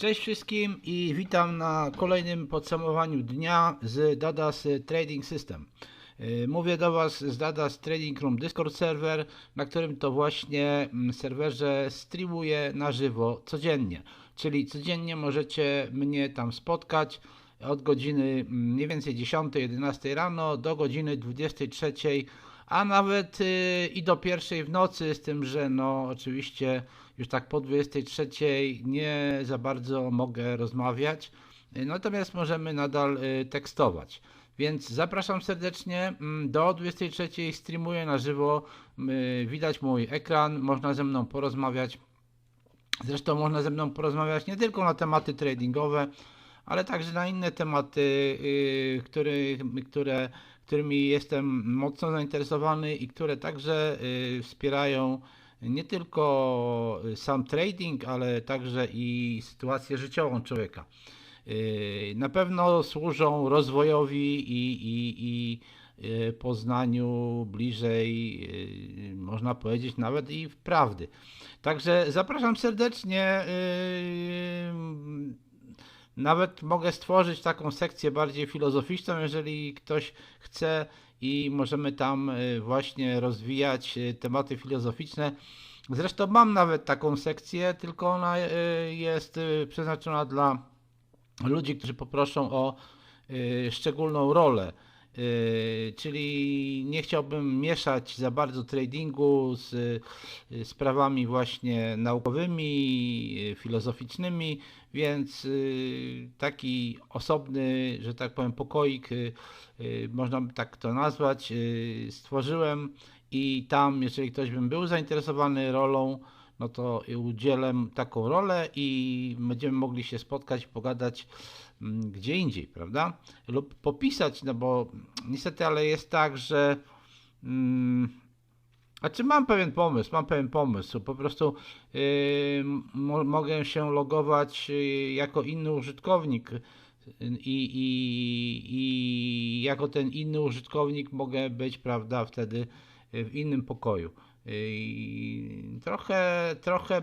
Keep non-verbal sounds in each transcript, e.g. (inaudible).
Cześć wszystkim i witam na kolejnym podsumowaniu dnia z Dadas Trading System. Yy, Mówię do Was z Dadas Trading Room Discord serwer, na którym to właśnie mm, serwerze streamuję na żywo codziennie. Czyli codziennie możecie mnie tam spotkać od godziny mm, mniej więcej 10-11 rano do godziny 23, a nawet yy, i do pierwszej w nocy, z tym, że no oczywiście już tak po 23 nie za bardzo mogę rozmawiać, Yy, natomiast możemy nadal yy, tekstować. Więc zapraszam serdecznie mm, do 23 streamuję na żywo, yy, widać mój ekran, można ze mną porozmawiać. Zresztą można ze mną porozmawiać nie tylko na tematy tradingowe, ale także na inne tematy, który, które, którymi jestem mocno zainteresowany i które także wspierają nie tylko sam trading, ale także i sytuację życiową człowieka. Yy, Na pewno służą rozwojowi i, i, i yy, poznaniu bliżej, można powiedzieć, nawet i prawdy. Także zapraszam serdecznie. Nawet mogę stworzyć taką sekcję bardziej filozoficzną, jeżeli ktoś chce i możemy tam y, właśnie rozwijać y, tematy filozoficzne. Zresztą mam nawet taką sekcję, tylko ona y, jest przeznaczona dla ludzi, którzy poproszą o szczególną rolę. Y, czyli nie chciałbym mieszać za bardzo tradingu z y, sprawami właśnie naukowymi, y, filozoficznymi, więc taki osobny, że tak powiem, pokoik, można by tak to nazwać, stworzyłem i tam, jeżeli ktoś bym był zainteresowany rolą, no to udzielę taką rolę i będziemy mogli się spotkać, pogadać gdzie indziej, prawda? Lub popisać, no bo niestety, ale jest tak, że mm, a czy mam pewien pomysł, mam pewien pomysł, po prostu yy, mo- mogę się logować yy, jako inny użytkownik i, i, i jako ten inny użytkownik mogę być, prawda, wtedy w innym pokoju. I trochę, trochę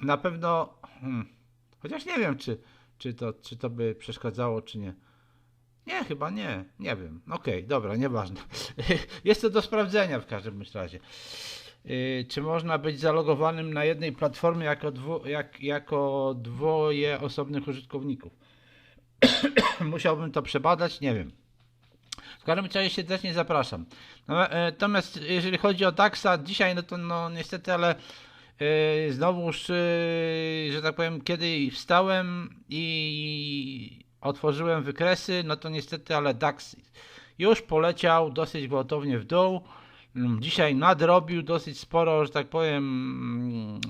na pewno, hmm, chociaż nie wiem, czy, czy, to, czy to by przeszkadzało, czy nie. Nie, chyba nie, nie wiem. Okej, dobra, nieważne. (laughs) Jest to do sprawdzenia w każdym razie. Yy, Czy można być zalogowanym na jednej platformie jako, dwu, jak, jako dwoje osobnych użytkowników? (clears throat) Musiałbym to przebadać, nie wiem. W każdym razie serdecznie zapraszam. No, e, Natomiast jeżeli chodzi o Daxa, dzisiaj no to no niestety, ale znowuż, e, że tak powiem, kiedy wstałem i otworzyłem wykresy, no to niestety, ale DAX już poleciał dosyć gwałtownie w dół. Mm, Dzisiaj nadrobił dosyć sporo, że tak powiem,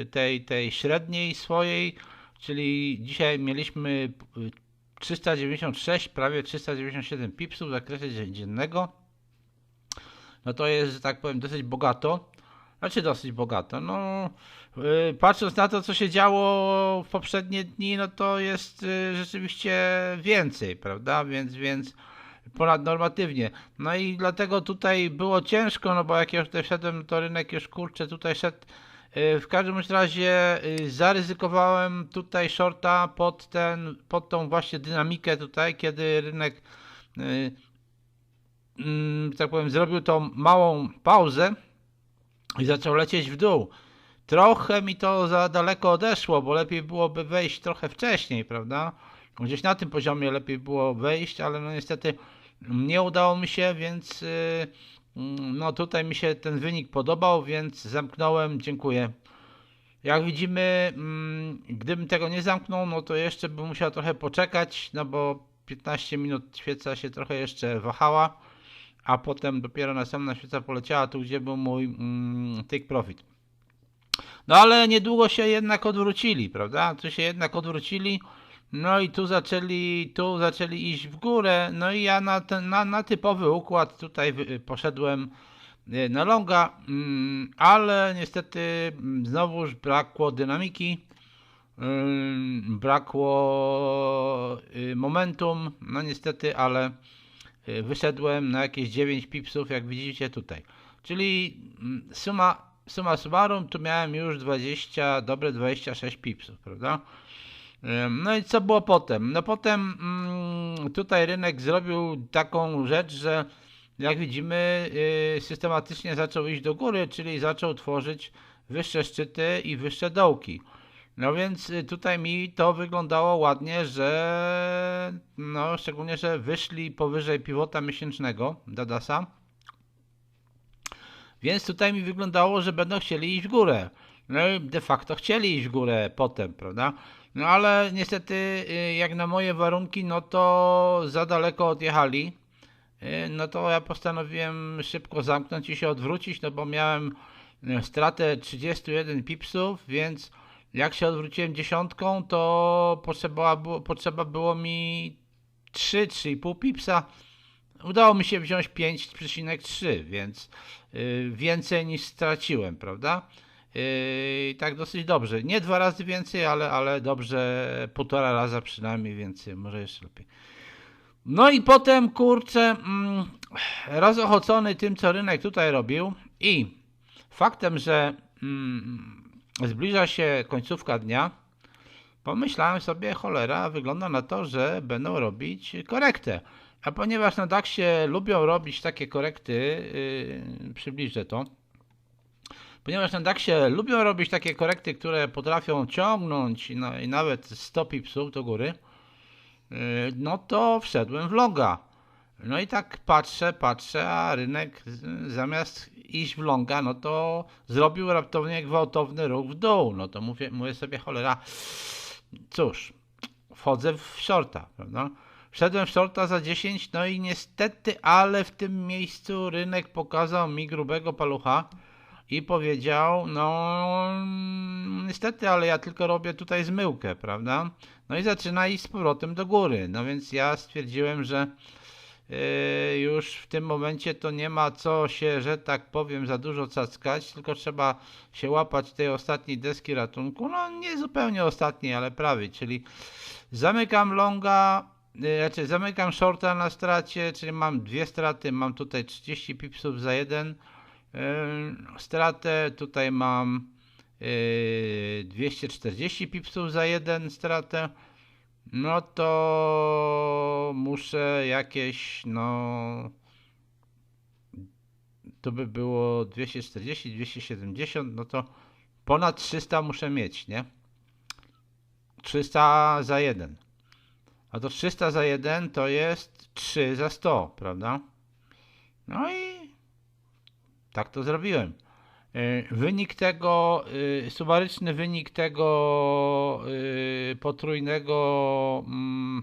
e, tej, tej średniej swojej, czyli dzisiaj mieliśmy y, 396, prawie 397 pipsów w zakresie dzie- dziennego. No to jest, że tak powiem, dosyć bogato. Znaczy dosyć bogato. No, yy, patrząc na to, co się działo w poprzednie dni, no to jest yy, rzeczywiście więcej, prawda? Więc, więc ponadnormatywnie. No i dlatego tutaj było ciężko, no bo jak ja tutaj wszedłem, to rynek już kurczę tutaj szedł. Yy, W każdym razie zaryzykowałem tutaj shorta pod ten, pod tą właśnie dynamikę tutaj, kiedy rynek, mm, tak powiem, zrobił tą małą pauzę i zaczął lecieć w dół. Trochę mi to za daleko odeszło, bo lepiej byłoby wejść trochę wcześniej, prawda? Gdzieś na tym poziomie lepiej było wejść, ale no niestety nie udało mi się, więc yy, mm, no tutaj mi się ten wynik podobał, więc zamknąłem. Dziękuję. Jak widzimy, mm, gdybym tego nie zamknął, no to jeszcze bym musiał trochę poczekać, no bo 15 minut świeca się trochę jeszcze wahała, a potem dopiero następna świeca poleciała tu, gdzie był mój mm, take profit. No ale niedługo się jednak odwrócili, prawda? Tu się jednak odwrócili. No i tu zaczęli, tu zaczęli iść w górę. No i ja na ten, na, na typowy układ tutaj poszedłem y, na longa, mm, ale niestety mm, znowuż brakło dynamiki. ym, Brakło y, momentum, no niestety, ale wyszedłem na jakieś 9 pipsów, jak widzicie tutaj. Czyli mm, suma summa summarum tu miałem już 20, dobre 26 pipsów, prawda? Ym, No i co było potem? No potem mm, tutaj rynek zrobił taką rzecz, że jak widzimy yy, systematycznie zaczął iść do góry, czyli zaczął tworzyć wyższe szczyty i wyższe dołki. No więc y, tutaj mi to wyglądało ładnie, że no szczególnie, że wyszli powyżej pivota miesięcznego Dadasa. Więc tutaj mi wyglądało, że będą chcieli iść w górę. No i de facto chcieli iść w górę potem, prawda? No ale niestety y, jak na moje warunki, no to za daleko odjechali. Y, No to ja postanowiłem szybko zamknąć i się odwrócić, no bo miałem stratę 31 pipsów, więc jak się odwróciłem dziesiątką, to potrzeba było, potrzeba było mi 3-3,5 pipsa. Udało mi się wziąć 5,3, więc y, więcej niż straciłem, prawda? Yy, tak dosyć dobrze. Nie dwa razy więcej, ale, ale dobrze, półtora raza przynajmniej więcej, może jeszcze lepiej. No i potem, kurczę, mm, rozochocony tym, co rynek tutaj robił i faktem, że mm, zbliża się końcówka dnia, pomyślałem sobie, cholera, wygląda na to, że będą robić korektę. A ponieważ na DAX-ie lubią robić takie korekty, yy, przybliżę to, ponieważ na DAX-ie lubią robić takie korekty, które potrafią ciągnąć no, i nawet 100 pipsów do góry, yy, no to wszedłem w longa. No i tak patrzę, patrzę, a rynek z- zamiast iść w longa, no to zrobił raptownie gwałtowny ruch w dół. No to mówię, mówię sobie, cholera, cóż, wchodzę w shorta, prawda? Wszedłem w shorta za 10, no i niestety, ale w tym miejscu rynek pokazał mi grubego palucha i powiedział, no niestety, ale ja tylko robię tutaj zmyłkę, prawda? No i zaczyna iść z powrotem do góry. No więc ja stwierdziłem, że już w tym momencie to nie ma co się, że tak powiem, za dużo cackać, tylko trzeba się łapać tej ostatniej deski ratunku. No nie zupełnie ostatniej, ale prawie, czyli zamykam longa, yy, znaczy zamykam shorta na stracie, czyli mam dwie straty, mam tutaj 30 pipsów za jeden yy, stratę, tutaj mam yy, 240 pipsów za jeden stratę. No to muszę jakieś, no. To by było 240, 270, no to ponad 300 muszę mieć, nie? 300 za 1. A to 300 za 1 to jest 3 za 100, prawda? No i tak to zrobiłem. Y, Wynik tego, y, sumaryczny wynik tego y, potrójnego, mm,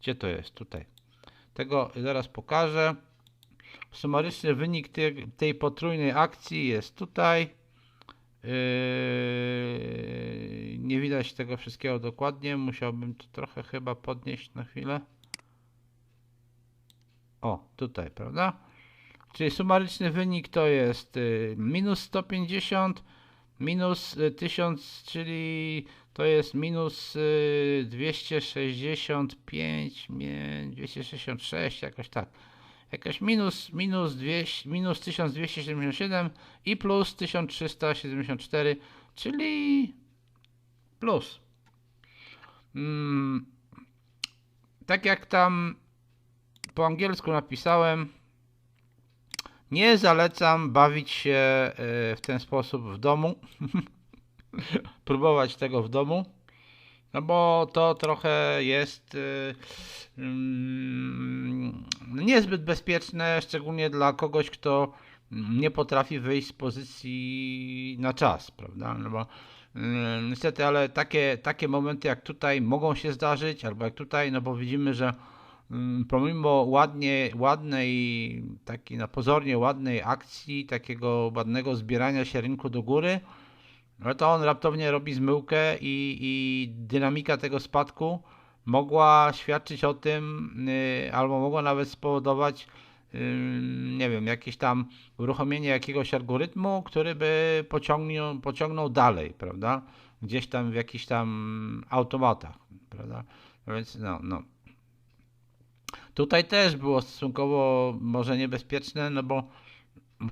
gdzie to jest? Tutaj. Tego zaraz pokażę. Sumaryczny wynik tej, tej potrójnej akcji jest tutaj. Nie widać tego wszystkiego dokładnie. Musiałbym to trochę chyba podnieść na chwilę. O, tutaj, prawda? Czyli sumaryczny wynik to jest y, minus 150, minus y, 1000, czyli to jest minus y, 265, nie, 266, jakoś tak. Jakoś minus, minus, 200, minus 1277 i plus 1374, czyli plus. Mm, tak jak tam po angielsku napisałem, nie zalecam bawić się e, w ten sposób w domu. (laughs) Próbować tego w domu. No bo to trochę jest e, mm, niezbyt bezpieczne, szczególnie dla kogoś, kto nie potrafi wyjść z pozycji na czas, prawda? No bo mm, niestety, ale takie, takie momenty jak tutaj mogą się zdarzyć, albo jak tutaj, no bo widzimy, że pomimo ładnie, ładnej, takiej na pozornie ładnej akcji, takiego ładnego zbierania się rynku do góry, no to on raptownie robi zmyłkę i, i dynamika tego spadku mogła świadczyć o tym, yy, albo mogła nawet spowodować, nie wiem, jakieś tam uruchomienie jakiegoś algorytmu, który by pociągnął, pociągnął dalej, prawda? Gdzieś tam w jakichś tam automatach, prawda? No Więc no, no. Tutaj też było stosunkowo może niebezpieczne, no bo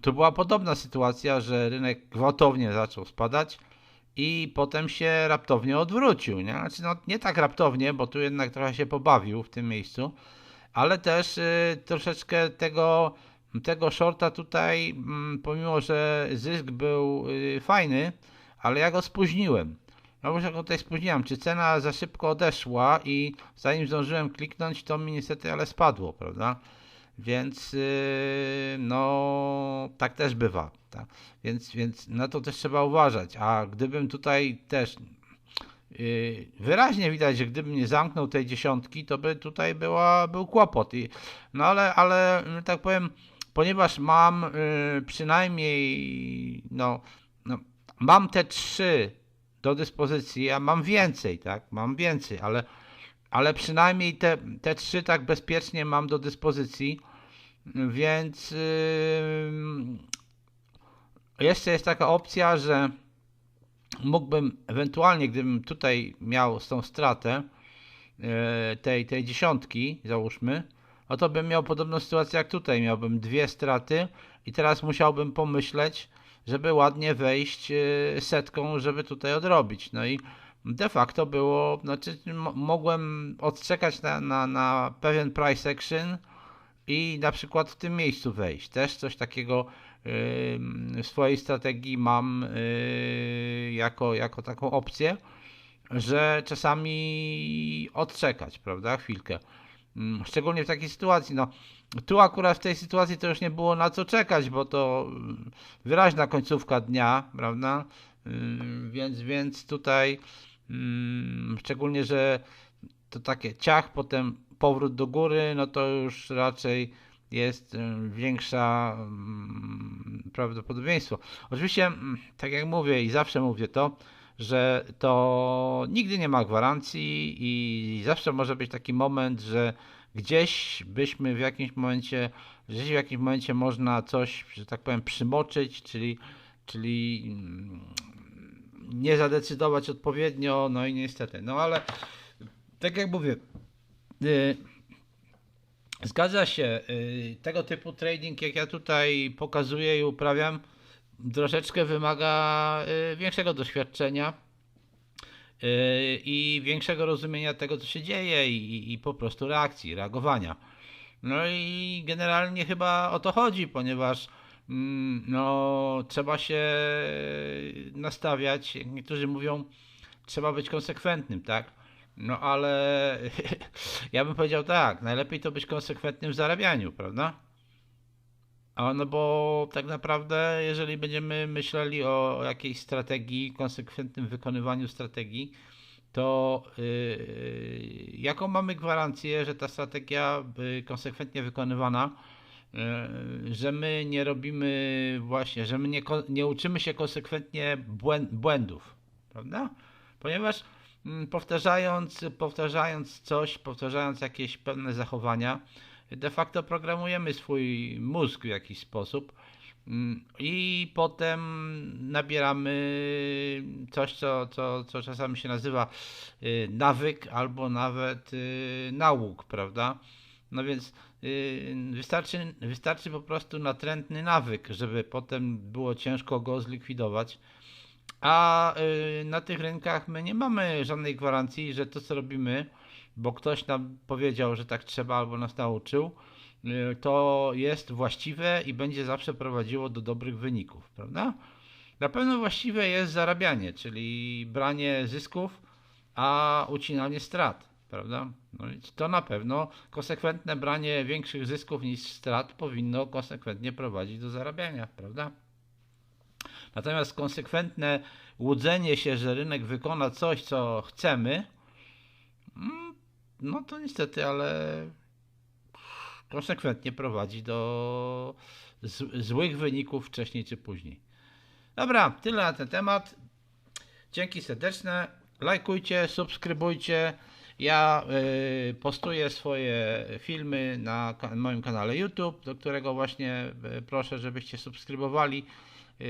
to była podobna sytuacja, że rynek gwałtownie zaczął spadać i potem się raptownie odwrócił. Nie? Znaczy, no, nie tak raptownie, bo tu jednak trochę się pobawił w tym miejscu, ale też y, troszeczkę tego, tego shorta tutaj, mm, pomimo że zysk był y, fajny, ale ja go spóźniłem. No bo się tutaj spóźniłem. Czy cena za szybko odeszła i zanim zdążyłem kliknąć, to mi niestety ale spadło, prawda? Więc yy, no tak też bywa. Tak? Więc, więc na to też trzeba uważać. A gdybym tutaj też yy, wyraźnie widać, że gdybym nie zamknął tej dziesiątki, to by tutaj była, był kłopot. I, no ale, ale tak powiem, ponieważ mam yy, przynajmniej no, no, mam te trzy do dyspozycji, ja mam więcej, tak? Mam więcej, ale ale przynajmniej te, te trzy tak bezpiecznie mam do dyspozycji, więc yy, jeszcze jest taka opcja, że mógłbym ewentualnie, gdybym tutaj miał tą stratę yy, tej, tej dziesiątki, załóżmy, no to bym miał podobną sytuację jak tutaj, miałbym dwie straty i teraz musiałbym pomyśleć, żeby ładnie wejść yy, setką, żeby tutaj odrobić. No i de facto było, znaczy mogłem odczekać na, na, na pewien price action i na przykład w tym miejscu wejść. Też coś takiego w swojej strategii mam yy, jako, jako taką opcję, że czasami odczekać, prawda, chwilkę. Mm, szczególnie w takiej sytuacji, no tu akurat w tej sytuacji to już nie było na co czekać, bo to wyraźna końcówka dnia, prawda, yy, więc, więc tutaj Mm, szczególnie, że to takie ciach, potem powrót do góry, no to już raczej jest y, większa mm, prawdopodobieństwo. Oczywiście, mm, tak jak mówię i zawsze mówię to, że to nigdy nie ma gwarancji i zawsze może być taki moment, że gdzieś byśmy w jakimś momencie, gdzieś w jakimś momencie można coś, że tak powiem, przymoczyć, czyli, czyli nie zadecydować odpowiednio, no i niestety. No ale tak jak mówię, yy, zgadza się, yy, tego typu trading, jak ja tutaj pokazuję i uprawiam, troszeczkę wymaga yy, większego doświadczenia y, i większego rozumienia tego, co się dzieje i, i po prostu reakcji, reagowania. No i generalnie chyba o to chodzi, ponieważ Mm, no, trzeba się nastawiać. Niektórzy mówią, trzeba być konsekwentnym, tak? No ale (laughs) ja bym powiedział tak, najlepiej to być konsekwentnym w zarabianiu, prawda? A no bo tak naprawdę, jeżeli będziemy myśleli o, jakiejś strategii, konsekwentnym wykonywaniu strategii, to yy, jaką mamy gwarancję, że ta strategia yy, konsekwentnie wykonywana E, że my nie robimy właśnie, że my nie, nie uczymy się konsekwentnie błędów, prawda? Ponieważ mm, powtarzając, powtarzając coś, powtarzając jakieś pewne zachowania, de facto programujemy swój mózg w jakiś sposób mm, i potem nabieramy coś, co, co, co czasami się nazywa y, nawyk albo nawet y, nauk, prawda? No więc yy, wystarczy, wystarczy po prostu natrętny nawyk, żeby potem było ciężko go zlikwidować. A na tych rynkach my nie mamy żadnej gwarancji, że to co robimy, bo ktoś nam powiedział, że tak trzeba albo nas nauczył, yy, to jest właściwe i będzie zawsze prowadziło do dobrych wyników, prawda? Na pewno właściwe jest zarabianie, czyli branie zysków, a ucinanie strat prawda? No i to na pewno konsekwentne branie większych zysków niż strat powinno konsekwentnie prowadzić do zarabiania, prawda? Natomiast konsekwentne łudzenie się, że rynek wykona coś, co chcemy, mm, no to niestety, ale konsekwentnie prowadzi do złych wyników wcześniej czy później. Dobra, tyle na ten temat. Dzięki serdeczne. Lajkujcie, subskrybujcie. Ja y, postuję swoje filmy na moim kanale YouTube, do którego właśnie y, proszę, żebyście subskrybowali y,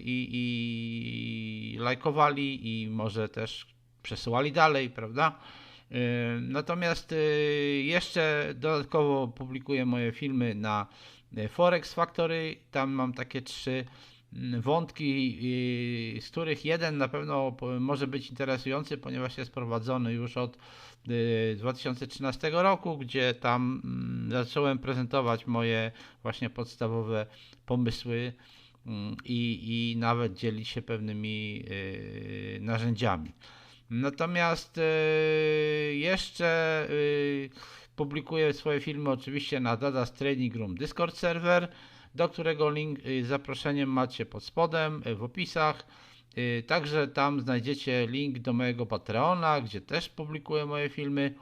i, i lajkowali i może też przesyłali dalej, prawda? Natomiast jeszcze dodatkowo publikuję moje filmy na y, Forex Factory. Tam mam takie trzy mm, wątki, z których jeden na pewno może być interesujący, ponieważ jest prowadzony już od y, 2013 roku, gdzie tam mm, zacząłem prezentować moje właśnie podstawowe pomysły mm, i, i nawet dzielić się pewnymi narzędziami. Natomiast y, jeszcze y, publikuję swoje filmy oczywiście na Dadas Training Room Discord serwer, do którego link y, z zaproszeniem macie pod spodem w opisach. Także tam znajdziecie link do mojego Patreona, gdzie też publikuję moje filmy.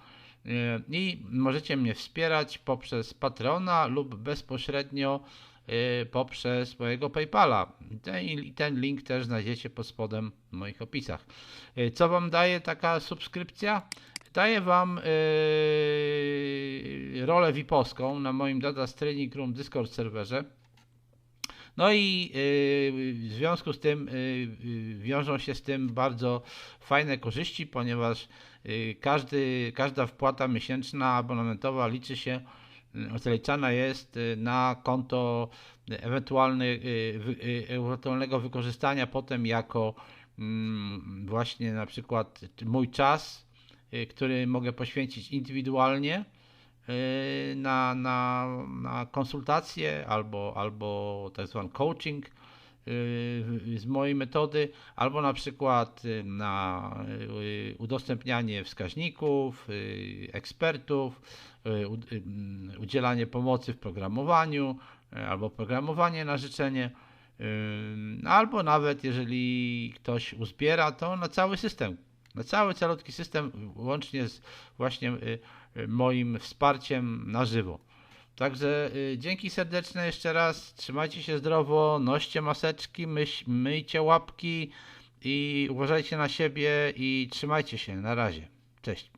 I możecie mnie wspierać poprzez Patreona lub bezpośrednio poprzez mojego PayPala. Ten, ten link też znajdziecie pod spodem w moich opisach. Y, Co Wam daje taka subskrypcja? Daje Wam yy, rolę VIP-owską na moim Data Training Room Discord serwerze. No i yy, w związku z tym yy, wiążą się z tym bardzo fajne korzyści, ponieważ każdy, każda wpłata miesięczna abonamentowa liczy się, zaliczana jest yy, na konto wy, yy, ewentualnego wykorzystania potem jako mm, właśnie na przykład mój czas, który mogę poświęcić indywidualnie na, na, na konsultacje albo, albo tak zwany coaching z mojej metody, albo na przykład yy, na yy, udostępnianie wskaźników, ekspertów, yy, udzielanie pomocy w programowaniu, albo programowanie na życzenie. Albo nawet jeżeli ktoś uzbiera, to na cały system, na cały calutki system, łącznie z właśnie y, y, moim wsparciem na żywo. Także y, dzięki serdeczne jeszcze raz, trzymajcie się zdrowo, noście maseczki, myś, myjcie łapki i uważajcie na siebie i trzymajcie się, na razie. Cześć.